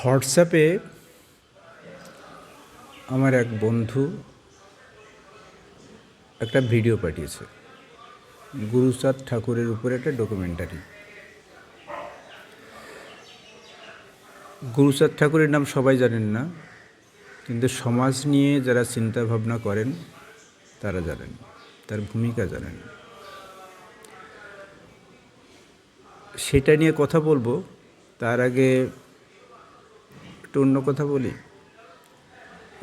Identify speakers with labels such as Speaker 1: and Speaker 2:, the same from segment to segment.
Speaker 1: হোয়াটসঅ্যাপে আমার এক বন্ধু একটা ভিডিও পাঠিয়েছে। গুরুচাঁদ ঠাকুরের উপরে একটা ডকুমেন্টারি গুরুচাঁদ ঠাকুরের নাম সবাই জানেন না, কিন্তু সমাজ নিয়ে যারা চিন্তা ভাবনা করেন, তারা জানেন, তার ভূমিকা জানেন। সেটা নিয়ে কথা বলব, তার আগে একটু অন্য কথা বলি।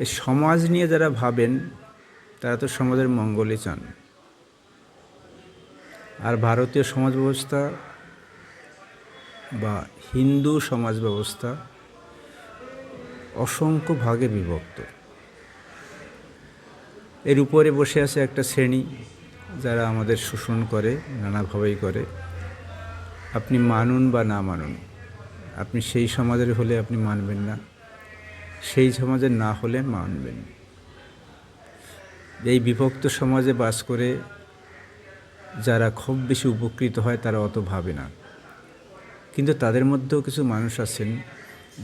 Speaker 1: এই সমাজ নিয়ে যারা ভাবেন, তারা তো সমাজের মঙ্গলই চান। আর ভারতীয় সমাজ ব্যবস্থা বা হিন্দু সমাজ ব্যবস্থা অসংখ্য ভাগে বিভক্ত। এর উপরে বসে আছে একটা শ্রেণি, যারা আমাদের শোষণ করে, নানাভাবেই করে। আপনি মানুন বা না মানুন, আপনি সেই সমাজের হলে আপনি মানবেন না। সেই সমাজে না হলে মানবেন এই বিভক্ত সমাজে বাস করে যারা খুব বেশি উপকৃত হয়, তারা অত ভাবে না। কিন্তু তাদের মধ্যেও কিছু মানুষ আছেন,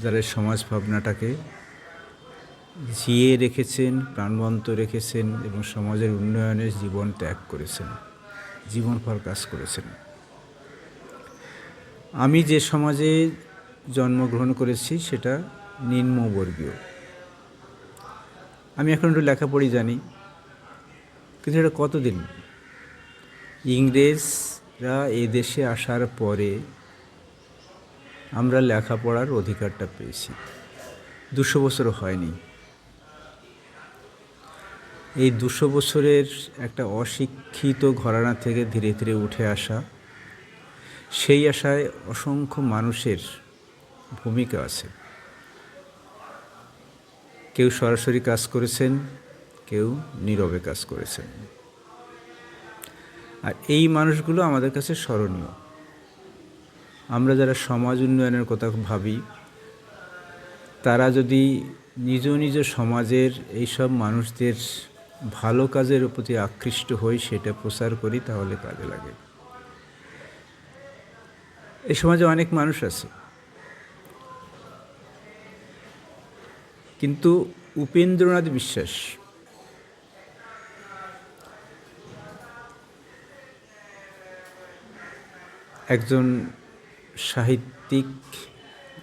Speaker 1: যারা সমাজ ভাবনাটাকে জিয়ে রেখেছেন, প্রাণবন্ত রেখেছেন এবং সমাজের উন্নয়নের জীবন ত্যাগ করেছেন জীবনভর কাজ করেছেন। আমি যে সমাজে জন্মগ্রহণ করেছি, সেটা নিম্নবর্গীয়। আমি এখন একটু লেখাপড়ি জানি। কিন্তু এটা কতদিন? ইংরেজরা দেশে আসার পরে আমরা লেখাপড়ার অধিকারটা পেয়েছি। দুশো বছরও হয়নি। এই দুশো বছরের একটা অশিক্ষিত ঘরানা থেকে ধীরে ধীরে উঠে আসা, সেই আশায় অসংখ্য মানুষের ভূমিকা আছে। কেউ সরাসরি কাজ করেছেন, কেউ নীরবে কাজ করেছেন। আর এই মানুষগুলো আমাদের কাছে স্মরণীয়। আমরা যারা সমাজ উন্নয়নের কথা ভাবি, তারা যদি নিজ নিজ সমাজের এইসব মানুষদের ভালো কাজের প্রতি আকৃষ্ট হই, সেটা প্রচার করি, তাহলে কাজে লাগে। এই সমাজে অনেক মানুষ আছে। কিন্তু উপেন্দ্রনাথ বিশ্বাস, একজন সাহিত্যিক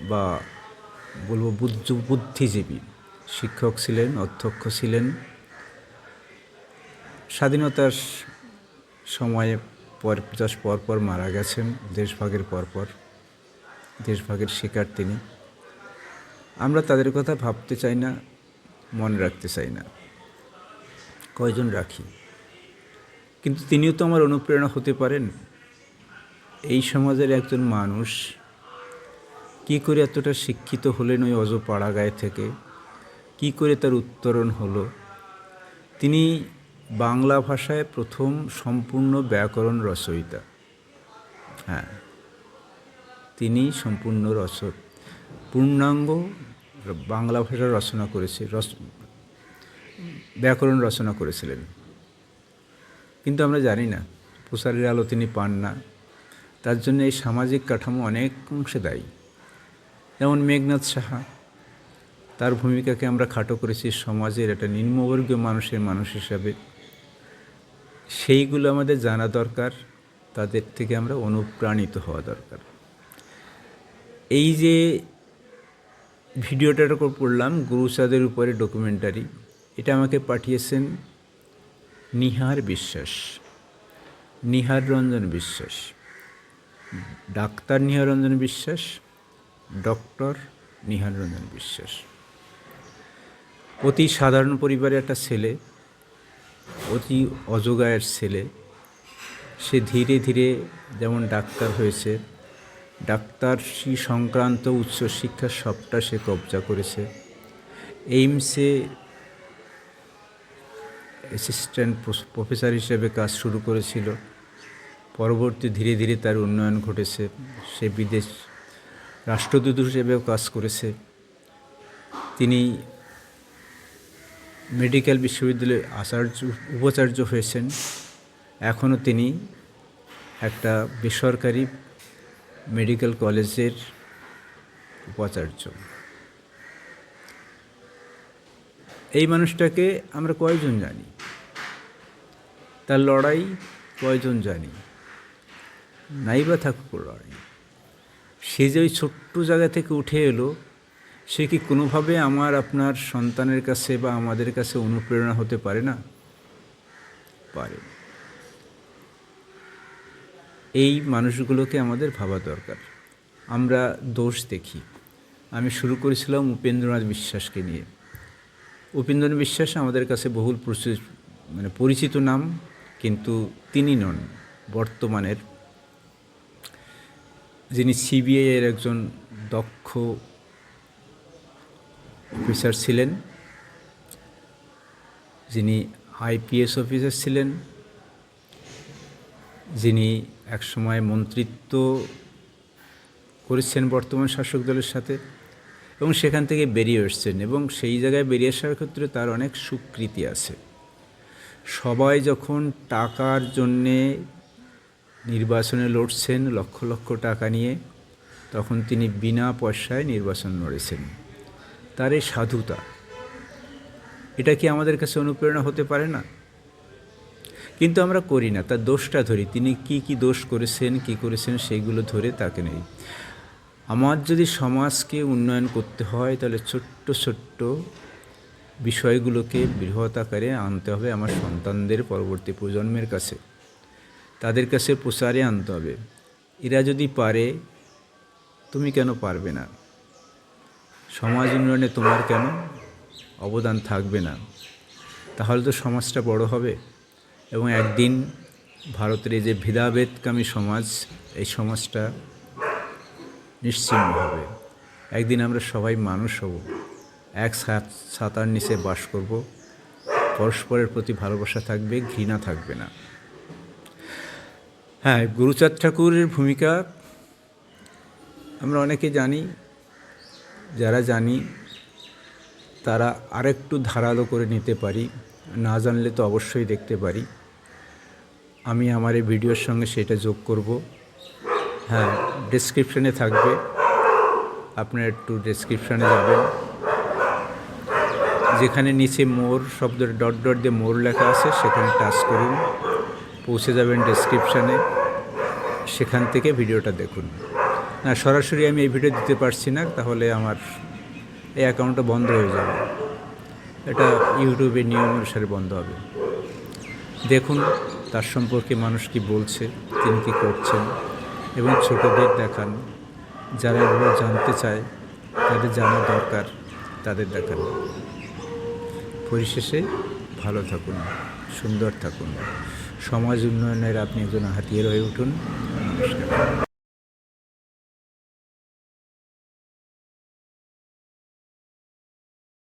Speaker 1: বা বলব বুদ্ধ, বুদ্ধিজীবী, শিক্ষক ছিলেন, অধ্যক্ষ ছিলেন। স্বাধীনতার সময়ে পর পর মারা গেছেন, দেশভাগের পরপর দেশভাগের শিকার তিনি। আমরা তাদের কথা ভাবতে চাই না, মনে রাখতে চাই না। কয়জন রাখি? কিন্তু তিনিও তো আমার অনুপ্রেরণা হতে পারেন। এই সমাজের একজন মানুষ কি করে এতটা শিক্ষিত হলেন ওই অজ পাড়াগায় থেকে? কি করে তার উত্তরণ হলো? তিনি বাংলা ভাষায় প্রথম সম্পূর্ণ ব্যাকরণ রচয়িতা। হ্যাঁ তিনি সম্পূর্ণ রচ পূর্ণাঙ্গ বাংলা ভাষা রচনা করেছে, রচ ব্যাকরণ রচনা করেছিলেন। কিন্তু আমরা জানি না, প্রসারের আলো তিনি পান না। তার জন্য এই সামাজিক কাঠামো অনেক অংশে দায়ী। যেমন মেঘনাথ সাহা, তার ভূমিকাকে আমরা খাটো করেছি সমাজের একটা নিম্নবর্গীয় মানুষের মানুষ হিসাবে। সেইগুলো আমাদের জানা দরকার, তাদের থেকে আমরা অনুপ্রাণিত হওয়া দরকার। এই যে ভিডিওটার উপর পড়লাম গুরুচাঁদের উপরে ডকুমেন্টারি এটা আমাকে পাঠিয়েছেন নিহার বিশ্বাস, নিহার রঞ্জন বিশ্বাস, ডাক্তার নিহার রঞ্জন বিশ্বাস, ডক্টর নিহার রঞ্জন বিশ্বাস। অতি সাধারণ পরিবারের একটা ছেলে, অতি অজগায়ের ছেলে, সে ধীরে ধীরে যেমন ডাক্তার হয়েছে ডাক্তার সংক্রান্ত উচ্চশিক্ষার সবটা সে কবজা করেছে। এইমসে অ্যাসিস্ট্যান্ট প্রফেসর হিসেবে কাজ শুরু করেছিল। পরবর্তী ধীরে ধীরে তার উন্নয়ন ঘটেছে। সে বিদেশ রাষ্ট্রদূত হিসেবেও কাজ করেছে। তিনি মেডিকেল বিশ্ববিদ্যালয়ে আচার্য, উপাচার্য হয়েছেন। এখনও তিনি একটা বেসরকারি মেডিকেল কলেজের উপাচার্য। এই মানুষটাকে আমরা কয়জন জানি? তার লড়াই কয়জন জানি? নাইবা থাকুক লড়াই। সে যে ওই ছোট্ট জায়গা থেকে উঠে এলো, সে কি কোনোভাবে আমার, আপনার সন্তানের কাছে বা আমাদের কাছে অনুপ্রেরণা হতে পারে না? পারে এই মানুষগুলোকে আমাদের ভাবা দরকার। আমরা দোষ দেখি। আমি শুরু করেছিলাম উপেন্দ্রনাথ বিশ্বাসকে নিয়ে। উপেন্দ্রনাথ বিশ্বাস আমাদের কাছে বহুল প্রচুর মানে পরিচিত নাম, কিন্তু তিনি নন বর্তমানের। যিনি সিবিআই এর একজন দক্ষ অফিসার ছিলেন। যিনি আইপিএস অফিসার ছিলেন। যিনি একসময় মন্ত্রিত্ব করেছেন বর্তমান শাসক দলের সাথে এবং সেখান থেকে বেরিয়ে এসছেন এবং সেই জায়গায় বেরিয়ে আসার ক্ষেত্রে তার অনেক স্বীকৃতি আছে। সবাই যখন টাকার জন্যে নির্বাচনে লড়ছেন লক্ষ লক্ষ টাকা নিয়ে, তখন তিনি বিনা পয়সায় নির্বাচন লড়েছেন। তার এই সাধুতা, এটা কি আমাদের কাছে অনুপ্রেরণা হতে পারে না? কিন্তু আমরা করি না, তার দোষটা ধরি। তিনি কি কি দোষ করেছেন, কি করেছেন সেইগুলো ধরে তাকে নেই। আমার যদি সমাজকে উন্নয়ন করতে হয়, তাহলে ছোট্ট ছোট্ট বিষয়গুলোকে বৃহৎ আকারে আনতে হবে আমার সন্তানদের পরবর্তী প্রজন্মের কাছে। তাদের কাছে প্রচারে আনতে হবে। এরা যদি পারে, তুমি কেন পারবে না? সমাজ উন্নয়নে তোমার কেন অবদান থাকবে না? তাহলে তো সমাজটা বড় হবে। এবং একদিন ভারতের এই যে ভেদাভেদকামী সমাজ, এই সমাজটা নিশ্চিন্ন হবে। একদিন আমরা সবাই মানুষ হব। এক ছাতার নিচে বাস করব। পরস্পরের প্রতি ভালোবাসা থাকবে, ঘৃণা থাকবে না। হ্যাঁ গুরুচাঁদ ঠাকুরের ভূমিকা আমরা অনেকে জানি, যারা জানি, তারা আরেকটু ধারালো করে নিতে পারি। না জানলে তো অবশ্যই দেখতে পারি। আমি আমার এই ভিডিওর সঙ্গে সেটা যোগ করব। হ্যাঁ ডেসক্রিপশানে থাকবে। আপনারা একটু ডেসক্রিপশানে যাবেন। যেখানে নিচে মোর শব্দের ডট ডট দিয়ে মোর লেখা আছে, সেখানে টাচ করুন। পৌঁছে যাবেন ডেসক্রিপশানে সেখান থেকে ভিডিওটা দেখুন। না, সরাসরি আমি এই ভিডিও দিতে পারছি না, তাহলে আমার এই অ্যাকাউন্টটা বন্ধ হয়ে যাবে। এটা ইউটিউবের নিয়ম অনুসারে বন্ধ হবে। দেখুন, তার সম্পর্কে মানুষ কি বলছে, তিনি কি করছেন, এবং ছোটদের দেখান। যারা এগুলো জানতে চায়, তাদের জানা দরকার, তাদের দেখান। পরিশেষে, ভালো থাকুন, সুন্দর থাকুন। সমাজ উন্নয়নের আপনি একজন হাতিয়ার হয়ে উঠুন। নমস্কার।